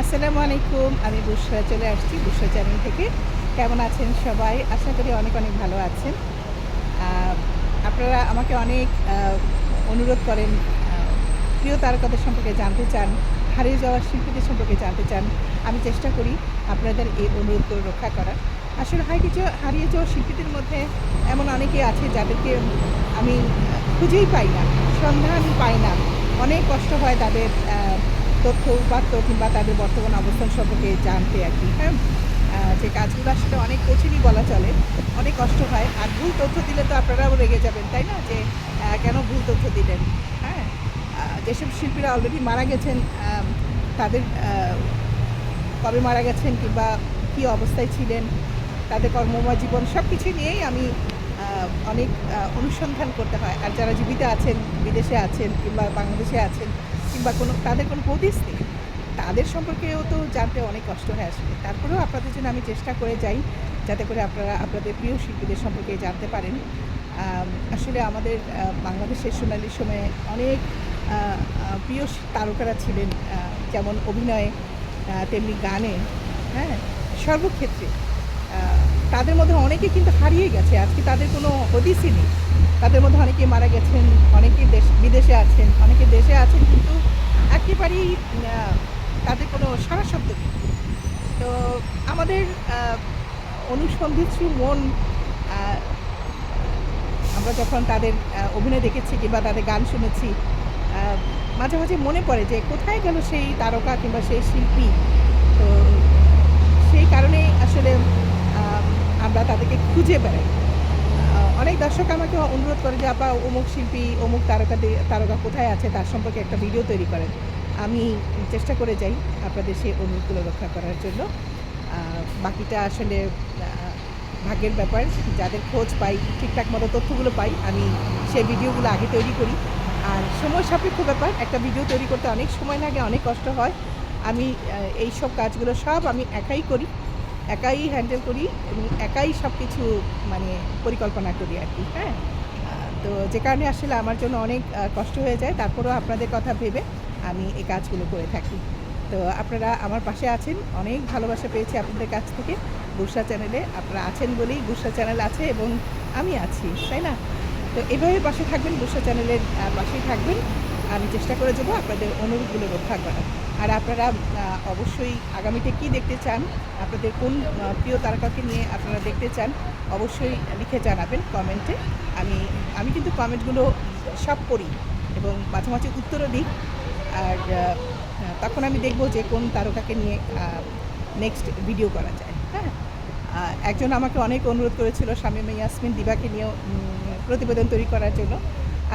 আসসালামু আলাইকুম, আমি বুসরা চলে আসছি, বুসরা চ্যানেল থেকে। কেমন আছেন সবাই? আশা করি অনেক অনেক ভালো আছেন। আপনারা আমাকে অনেক অনুরোধ করেন প্রিয় তারকাদের সম্পর্কে জানতে চান, হারিয়ে যাওয়া শিল্পীদের সম্পর্কে জানতে চান, আমি চেষ্টা করি আপনাদের এই অনুরোধগুলো রক্ষা করার। আসলে হয় কিছু হারিয়ে যাওয়া শিল্পীদের মধ্যে এমন অনেকে আছে যাদেরকে আমি খুঁজেই পাই না, সন্ধান পাই না। অনেক কষ্ট হয় তাদের তথ্য উপাত্ত কিংবা তাদের বর্তমান অবস্থান সম্পর্কে জানতে আর কি হ্যাঁ? যে কাজগুলো আসলে অনেক কঠিনই বলা চলে, অনেক কষ্ট হয়। আর ভুল তথ্য দিলে তো আপনারাও রেগে যাবেন, তাই না? যে কেন ভুল তথ্য দিলেন হ্যাঁ? যেসব শিল্পীরা অলরেডি মারা গেছেন তাদের কবে মারা গেছেন কিংবা কী অবস্থায় ছিলেন, তাদের কর্মময় জীবন সব কিছু নিয়েই আমি অনেক অনুসন্ধান করতে হয়। আর যারা জীবিত আছেন, বিদেশে আছেন কিংবা বাংলাদেশে আছেন কিংবা কোনো, তাদের কোনো হদিস নেই। তাদের সম্পর্কেও তো জানতে অনেক কষ্ট হয় আসলে। তারপরেও আপনাদের জন্য আমি চেষ্টা করে যাই, যাতে করে আপনারা, আপনাদের প্রিয় শিল্পীদের সম্পর্কে জানতে পারেন। আসলে আমাদের বাংলাদেশের সোনালির সময়ে অনেক প্রিয় তারকারা ছিলেন যেমন অভিনয়ে তেমনি গানে হ্যাঁ সর্বক্ষেত্রে। তাদের মধ্যে অনেকে কিন্তু হারিয়ে গেছে। আজকে তাদের কোনো হদিসই নেই। তাদের মধ্যে অনেকেই মারা গেছেন, অনেকেই দেশ, বিদেশে আছেন, অনেকে দেশে আছেন, কিন্তু একেবারেই তাদের কোনো সারা শব্দ নেই। তো আমাদের অনুসন্ধিৎসু মন আমরা যখন তাদের অভিনয় দেখেছি কিংবা তাদের গান শুনেছি মাঝে মাঝে মনে পড়ে যে কোথায় গেল সেই তারকা কিংবা সেই শিল্পী? তো সেই কারণেই আসলে আমরা তাদেরকে খুঁজে বেড়াই। অনেক দর্শক আমাকে অনুরোধ করে যে, আপা, অমুক শিল্পী, অমুক তারকা তারকা কোথায় আছে? তার সম্পর্কে একটা ভিডিও তৈরি করেন। আমি চেষ্টা করে যাই আপনাদের সেই অনুরোধগুলো রক্ষা করার জন্য। বাকিটা আসলে ভাগ্যের ব্যাপার। যাদের খোঁজ পাই, ঠিকঠাক মতো তথ্যগুলো পাই, আমি সেই ভিডিওগুলো আগে তৈরি করি। আর সময় সাপেক্ষ ব্যাপার, একটা ভিডিও তৈরি করতে অনেক সময় লাগে, অনেক কষ্ট হয়। আমি এই সব কাজগুলো সব আমি একাই করি। একাই হ্যান্ডেল করি এবং একাই সব কিছু মানে পরিকল্পনা করি আর কি হ্যাঁ? তো যে কারণে আসলে আমার জন্য অনেক কষ্ট হয়ে যায়। তারপরেও আপনাদের কথা ভেবে আমি এই কাজগুলো করে থাকি। তো আপনারা আমার পাশে আছেন। অনেক ভালোবাসা পেয়েছি আপনাদের কাছ থেকে। বুসরা চ্যানেলে আপনারা আছেন বলেই বুসরা চ্যানেল আছে এবং আমি আছি, তাই না? তো এভাবে পাশে থাকবেন বুসরা চ্যানেলের পাশেই থাকবেন। আমি চেষ্টা করে যাব আপনাদের অনুরোধগুলো রক্ষা করার। আর আপনারা অবশ্যই আগামীতে কি দেখতে চান, আপনাদের কোন প্রিয় তারকাকে নিয়ে আপনারা দেখতে চান, অবশ্যই লিখে জানাবেন কমেন্টে। আমি আমি কিন্তু কমেন্টগুলো সব পড়ি এবং মাঝে মাঝে উত্তরও দিই। আর তখন আমি দেখব যে কোন তারকাকে নিয়ে নেক্সট ভিডিও করা যায়। হ্যাঁ? একজন আমাকে অনেক অনুরোধ করেছিল শামীম ইয়াসমিন দিবাকে নিয়েও প্রতিবেদন তৈরি করার জন্য।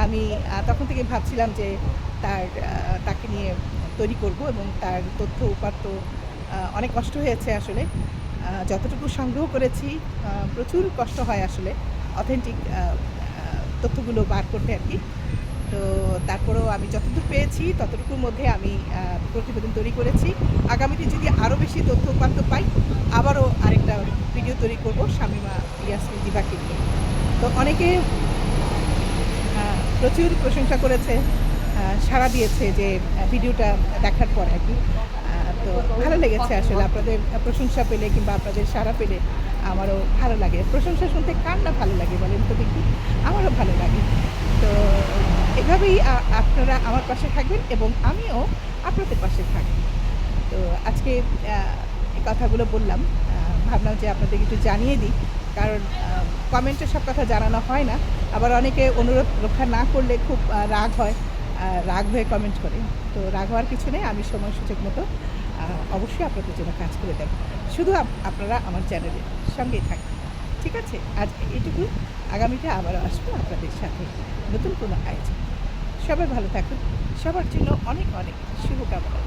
আমি তখন থেকে ভাবছিলাম যে তার তাকে নিয়ে তৈরি করব এবং তার তথ্য উপাত্ত অনেক কষ্ট হয়েছে আসলে। যতটুকু সংগ্রহ করেছি প্রচুর কষ্ট হয় আসলে অথেন্টিক তথ্যগুলো বার করতে আর কি। তো তারপরেও আমি যতটুকু পেয়েছি, ততটুকুর মধ্যে আমি প্রতিবেদন তৈরি করেছি। আগামীতে যদি আরও বেশি তথ্য উপাত্ত পাই, আবারও আরেকটা ভিডিও তৈরি করব, শামিমা ইয়াসমিন দিবাকে নিয়ে। তো অনেকে প্রচুর প্রশংসা করেছে সাড়া দিয়েছে যে ভিডিওটা দেখার পর আর কি। তো ভালো লেগেছে আসলে আপনাদের প্রশংসা পেলে কিংবা আপনাদের সাড়া পেলে আমারও ভালো লাগে। প্রশংসা শুনতে কার না ভালো লাগে বলেন তো দেখি? আমারও ভালো লাগে। তো এভাবেই আপনারা আমার পাশে থাকবেন এবং আমিও আপনাদের পাশে থাকব। তো আজকে কথাগুলো বললাম। ভাবলাম যে আপনাদের একটু জানিয়ে দিই। কারণ কমেন্টে সব কথা জানানো হয় না। আবার অনেকে অনুরোধ রক্ষা না করলে খুব রাগ হয়। রাগ হয়ে কমেন্ট করে। তো রাগ হওয়ার কিছু নেই, আমি সময় সুযোগ মতো অবশ্যই আপনাদের জন্য কাজ করে দেব। শুধু আপনারা আমার চ্যানেলের সঙ্গেই থাকবেন। ঠিক আছে? আজ এটুকু আগামীতে আবারও আসব আপনাদের সাথে নতুন কোনো আয়োজন সবাই ভালো থাকুন। সবার জন্য অনেক অনেক শুভকামনা